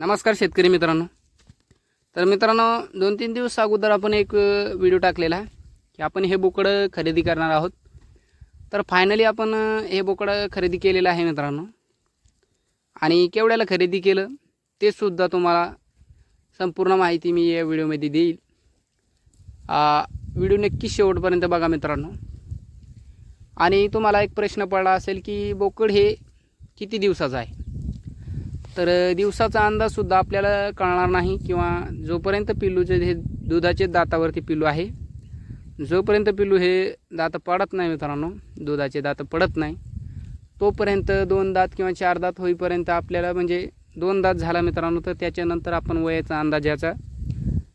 नमस्कार शेतकरी मित्रांनो. तर मित्रांनो दोन तीन दिवस अगोदर आपण एक व्हिडिओ टाकलेला आहे की आपण हे बोकडं खरेदी करणार आहोत. तर फायनली आपण हे बोकडं खरेदी केलेलं आहे मित्रांनो. आणि केवढ्याला खरेदी केलं ते सुद्धा तुम्हाला संपूर्ण माहिती मी या व्हिडिओमध्ये देईल. व्हिडिओ नक्की शेवटपर्यंत बघा मित्रांनो. आणि तुम्हाला एक प्रश्न पडला असेल की बोकड हे किती दिवसाचं आहे? तर दिवसाचा अंदाजसुद्धा आपल्याला कळणार नाही किंवा जोपर्यंत पिल्लूचे हे दुधाचे दातावरती पिल्लू आहे जोपर्यंत पिल्लू हे दात पडत नाही मित्रांनो दुधाचे दात पडत नाही तोपर्यंत दोन दात किंवा चार दात होईपर्यंत आपल्याला म्हणजे दोन दात झाला मित्रांनो तर त्याच्यानंतर आपण वयाचा अंदाज याचा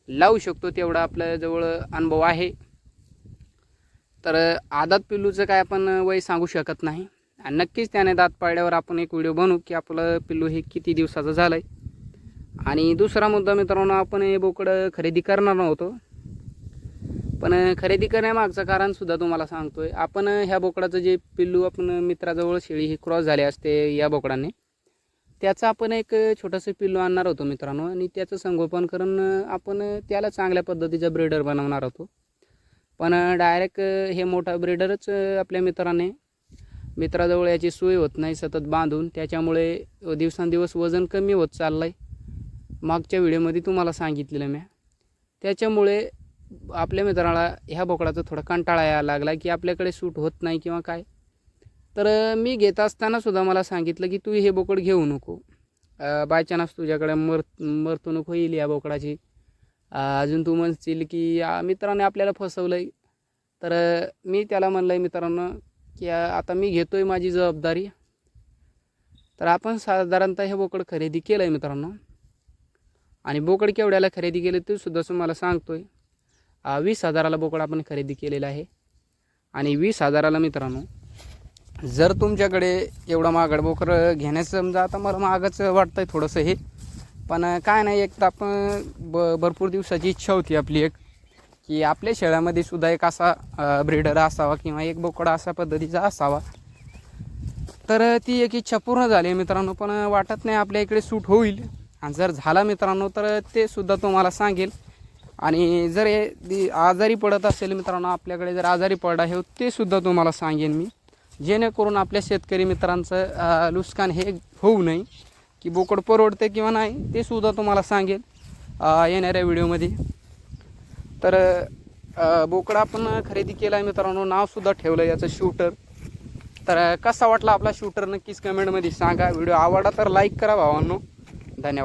लावू शकतो. तेवढा आपल्याजवळ अनुभव आहे. तर आदात पिल्लूचं काय आपण वय सांगू शकत नाही. आणि नक्कीच त्याने दात पाडल्यावर आपण एक व्हिडिओ बनवू की आपलं पिल्लू हे किती दिवसाचं झालं आहे आणि दुसरा मुद्दा मित्रांनो आपण हे बोकडं खरेदी करणार नव्हतो. पण खरेदी करण्यामागचं कारणसुद्धा तुम्हाला सांगतो आहे आपण ह्या बोकडाचं जे पिल्लू आपण मित्राजवळ शेळी ही क्रॉस झाली असते या बोकडाने त्याचं आपण एक छोटंसं पिल्लू आणणार होतो मित्रांनो. आणि त्याचं संगोपन करून आपण त्याला चांगल्या पद्धतीचा ब्रीडर बनवणार होतो. पण डायरेक्ट हे मोठा ब्रीडरच आपल्या मित्राने मित्राजवळ याची सोय होत नाही सतत बांधून. त्याच्यामुळे दिवसांदिवस वजन कमी होत चाललं आहे मागच्या व्हिडिओमध्ये तुम्हाला सांगितलेलं मी. त्याच्यामुळे आपल्या मित्राला ह्या बोकडाचा थोडा कंटाळा यायला लागला की आपल्याकडे सूट होत नाही किंवा काय. तर मी घेत असतानासुद्धा मला सांगितलं की तू हे बोकड घेऊ नको. बाय चान्स तुझ्याकडे मर मरतणूक होईल या बोकडाची. अजून तू म्हणशील की मित्राने आपल्याला फसवलं आहे तर मी त्याला म्हणलं आहे मित्रांनो की आता मी घेतो आहे माझी जबाबदारी. तर आपण साधारणतः हे बोकड खरेदी केलं आहे मित्रांनो. आणि बोकड केवढ्याला खरेदी केलं ते सुद्धा तुम्हाला सांगतो आहे वीस हजाराला बोकड आपण खरेदी केलेला आहे. आणि वीस हजाराला मित्रांनो जर तुमच्याकडे एवढा महागड बोकड घेण्याचं समजा आता मला महागच वाटतं आहे थोडंसं हे. पण काय नाही एक तर आपण ब भरपूर दिवसाची इच्छा होती आपली एक. की आपल्या शेळ्यामध्ये सुद्धा एक असा ब्रीडर असावा किंवा एक बोकडा असा पद्धतीचा असावा. तर ती एक इच्छा पूर्ण झाली आहे मित्रांनो पण वाटत नाही आपल्या इकडे सूट होईल. आणि जर झाला मित्रांनो तर ते सुद्धा तुम्हाला सांगेल. आणि जर हे आजारी पडत असेल मित्रांनो आपल्याकडे जर आजारी पडला हे ते सुद्धा तुम्हाला सांगेन मी. जेणेकरून आपल्या शेतकरी मित्रांचं नुकसान हे होऊ नये. की बोकड परवडते किंवा नाही ते सुद्धा तुम्हाला सांगेल येणाऱ्या व्हिडिओमध्ये तर बोकडा पण आपण खरेदी केला आहे मित्रांनो. नावसुद्धा ठेवलं आहे याचं शूटर तर कसा वाटला आपला शूटर नक्कीच कमेंटमध्ये सांगा. व्हिडिओ आवडला तर लाईक करा भावांनो. धन्यवाद.